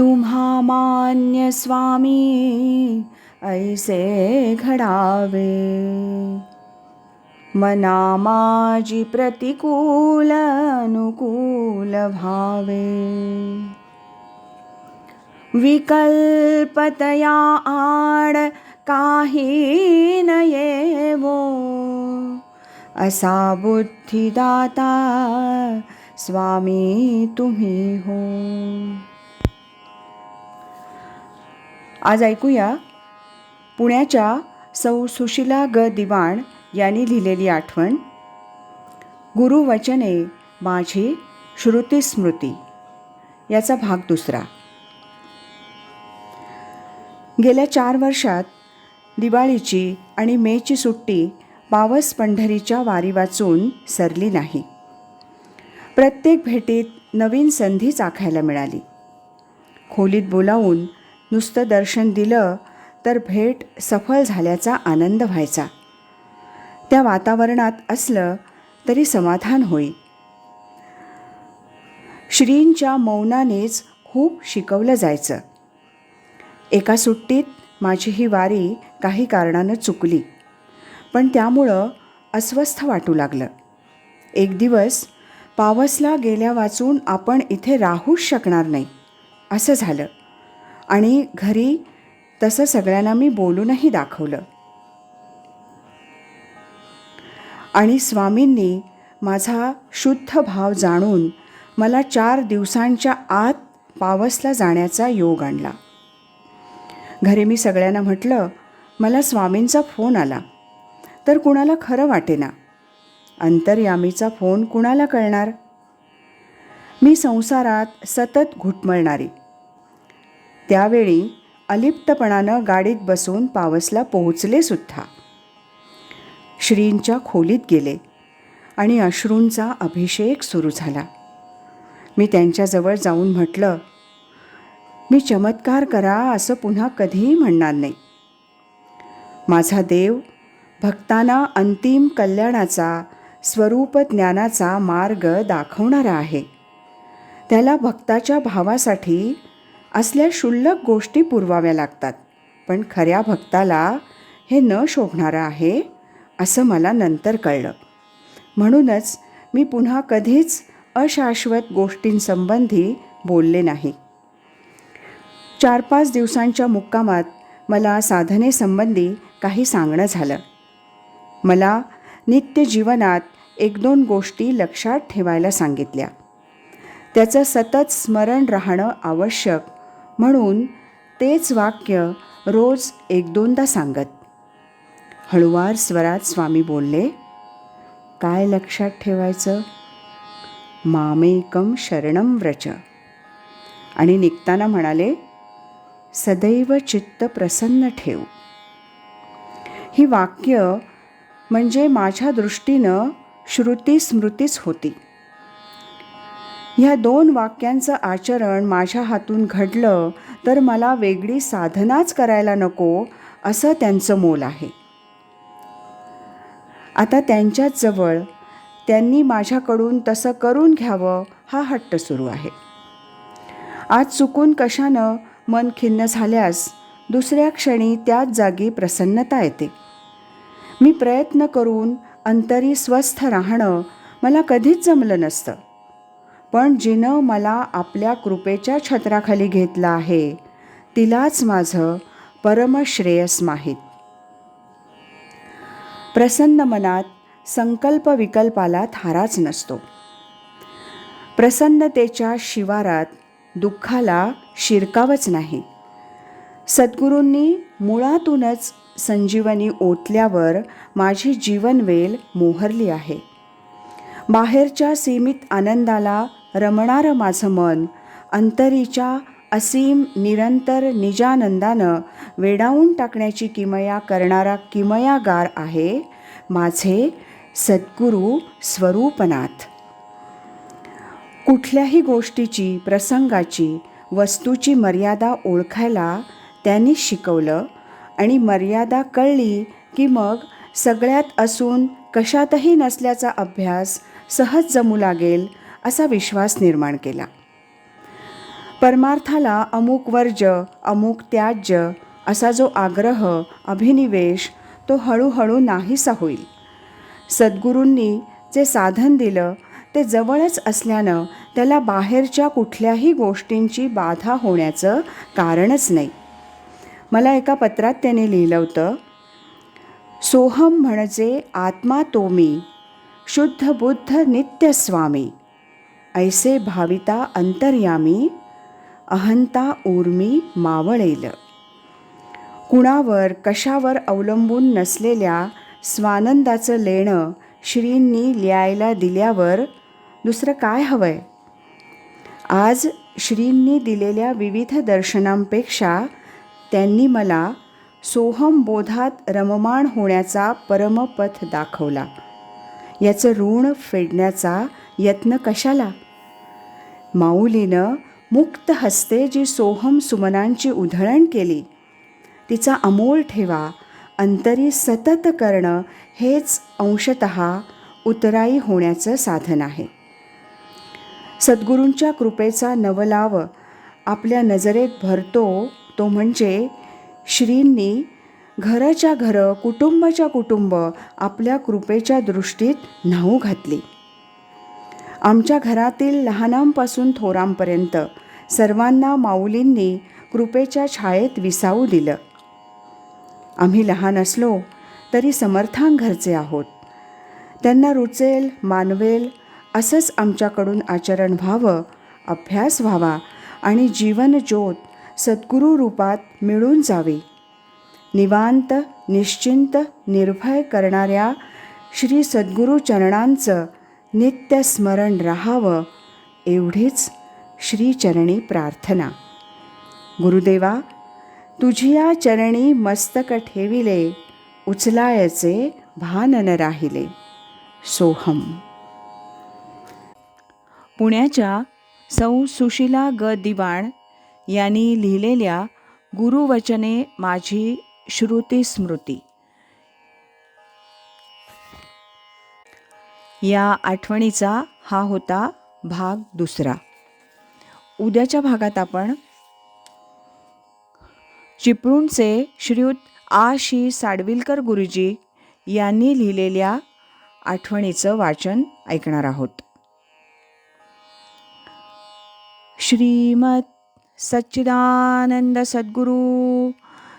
मान्य स्वामी ऐसे घडावे। मना माझी प्रतिकूल अनुकूल भावे विकल्पतया आड काही न येवो असा बुद्धिदाता स्वामी तुम्ही हो आज ऐकूया पुण्याच्या सौ सुशिला ग दिवाण यांनी लिहिलेली आठवण. गुरुवचने माझी श्रुतीस्मृती याचा भाग दुसरा. गेल्या चार वर्षात दिवाळीची आणि मेची सुट्टी पावस पंढरीच्या वारी वाचून सरली नाही. प्रत्येक भेटीत नवीन संधी चाखायला मिळाली. खोलीत बोलावून नुसतं दर्शन दिलं तर भेट सफल झाल्याचा आनंद व्हायचा. त्या वातावरणात असलं तरी समाधान होई श्रींच्या मौनानेच खूप शिकवलं जायचं. एका सुट्टीत माझी ही वारी काही कारणानं चुकली पण त्यामुळं अस्वस्थ वाटू लागलं. एक दिवस पावसला गेल्या वाचून आपण इथे राहूच शकणार नाही असं झालं. आणि घरी तसं सगळ्यांना मी बोलूनही दाखवलं. आणि स्वामींनी माझा शुद्ध भाव जाणून मला चार दिवसांच्या आत पावसला जाण्याचा योग आणला. घरी मी सगळ्यांना म्हटलं मला स्वामींचा फोन आला. तर कुणाला खरं वाटेना? अंतर्यामीचा फोन कुणाला कळणार? मी संसारात सतत घुटमळणारी. त्यावेळी अलिप्तपणानं गाडीत बसून पावसला पोहोचले सुद्धा. श्रींच्या खोलीत गेले आणि अश्रूंचा अभिषेक सुरू झाला. मी त्यांच्याजवळ जाऊन म्हटलं मी चमत्कार करा असं पुन्हा कधीही म्हणणार नाही. माझा देव भक्तांना अंतिम कल्याणाचा स्वरूप ज्ञानाचा मार्ग दाखवणारा आहे. त्याला भक्ताच्या भावासाठी असल्या क्षुल्लक गोष्टी पुरवाव्या लागतात. पण खऱ्या भक्ताला हे न शोभणारं आहे असं मला नंतर कळलं. म्हणूनच मी पुन्हा कधीच अशाश्वत गोष्टींसंबंधी बोलले नाही. चार पाच दिवसांच्या मुक्कामात मला साधनेसंबंधी काही सांगणं झालं. मला नित्य जीवनात एक दोन गोष्टी लक्षात ठेवायला सांगितल्या. त्याचं सतत स्मरण राहणं आवश्यक म्हणून तेच वाक्य रोज एक दोनदा सांगत. हळुवार स्वरात स्वामी बोलले काय लक्षात ठेवायचं? मामेकम शरणम व्रच. आणि निघताना म्हणाले सदैव चित्त प्रसन्न ठेव. ही वाक्य म्हणजे माझ्या दृष्टीनं श्रुती स्मृतीच होती. ह्या दोन वाक्यांचं आचरण माझ्या हातून घडलं तर मला वेगळी साधनाच करायला नको असं त्यांचं मोल आहे. आता त्यांच्याच जवळ त्यांनी माझ्याकडून तसं करून घ्यावं हा हट्ट सुरू आहे. आज चुकून कशानं मन खिन्न झाल्यास दुसऱ्या क्षणी त्याच जागी प्रसन्नता येते. मी प्रयत्न करून अंतरी स्वस्थ राहणं मला कधीच जमलं नसतं. पण जिनं मला आपल्या कृपेच्या छत्राखाली घेतलं आहे तिलाच माझं परमश्रेयस माहीत. प्रसन्न मनात संकल्प विकल्पाला थाराच नसतो. प्रसन्नतेच्या शिवारात दुःखाला शिरकावच नाही. सद्गुरूंनी मुळातूनच संजीवनी ओतल्यावर माझी जीवनवेल मोहरली आहे. बाहेरच्या सीमित आनंदाला रमणारं माझं मन. अंतरीच्या असीम निरंतर निजानंदानं वेडावून टाकण्याची किमया करणारा किमयागार आहे माझे सद्गुरू स्वरूपनाथ. कुठल्याही गोष्टीची प्रसंगाची वस्तूची मर्यादा ओळखायला त्यांनी शिकवलं आणि मर्यादा कळली की मग सगळ्यात असून कशातही नसल्याचा अभ्यास सहज जमू लागेल असा विश्वास निर्माण केला. परमार्थाला अमुक वर्ज अमुक त्याज्य असा जो आग्रह अभिनिवेश तो हळूहळू नाहीसा होईल. सद्गुरूंनी जे साधन दिलं ते जवळच असल्यानं त्याला बाहेरच्या कुठल्याही गोष्टींची बाधा होण्याचं कारणच नाही. मला एका पत्रात त्याने लिहिलं होतं सोहम म्हणजे आत्मा तो मी शुद्ध बुद्ध नित्य स्वामी ऐसे भाविता अंतर्यामी अहंता उर्मी मावळेल। कुणावर कशावर अवलंबून नसलेल्या स्वानंदाचं लेणं श्रींनी लिहायला दिल्यावर दुसरं काय हवंय? आज श्रींनी दिलेल्या विविध दर्शनांपेक्षा त्यांनी मला सोहम बोधात रममाण होण्याचा परमपथ दाखवला. याचं ऋण फेडण्याचा यत्न कशाला? माऊलीनं मुक्त हस्ते जी सोहम सुमनांची उधळण केली तिचा अमोल ठेवा अंतरी सतत करणं हेच अंशत उतराई होण्याचं साधन आहे. सद्गुरूंच्या कृपेचा नवलाव आपल्या नजरेत भरतो तो म्हणजे श्रींनी घराच्या घरं कुटुंबाच्या कुटुंब आपल्या कृपेच्या दृष्टीत न्हाऊ घातली. आमच्या घरातील लहानांपासून थोरांपर्यंत सर्वांना माऊलींनी कृपेच्या छायेत विसावू दिलं. आम्ही लहान असलो तरी समर्थांघरचे आहोत. त्यांना रुचेल मानवेल असंच आमच्याकडून आचरण व्हावं अभ्यास व्हावा आणि जीवनज्योत सद्गुरू रूपात मिळून जावी. निवांत निश्चिंत निर्भय करणाऱ्या श्री सद्गुरू चरणांचं नित्य स्मरण राहावं एवढीच श्रीचरणी प्रार्थना. गुरुदेवा तुझिया चरणी मस्तक ठेविले उचलायचे भान न राहिले. सोहम. पुण्याच्या सौ सुशिला ग दिवाण यांनी लिहिलेल्या गुरुवचने माझी श्रुती स्मृती. या आठवणीचा हा होता भाग दुसरा. उद्याच्या भागात आपण चिपळूणचे श्रीयुत आ. शी साडविलकर गुरुजी यांनी लिहिलेल्या आठवणीचं वाचन ऐकणार आहोत. श्रीमत सच्चिदानंद सद्गुरू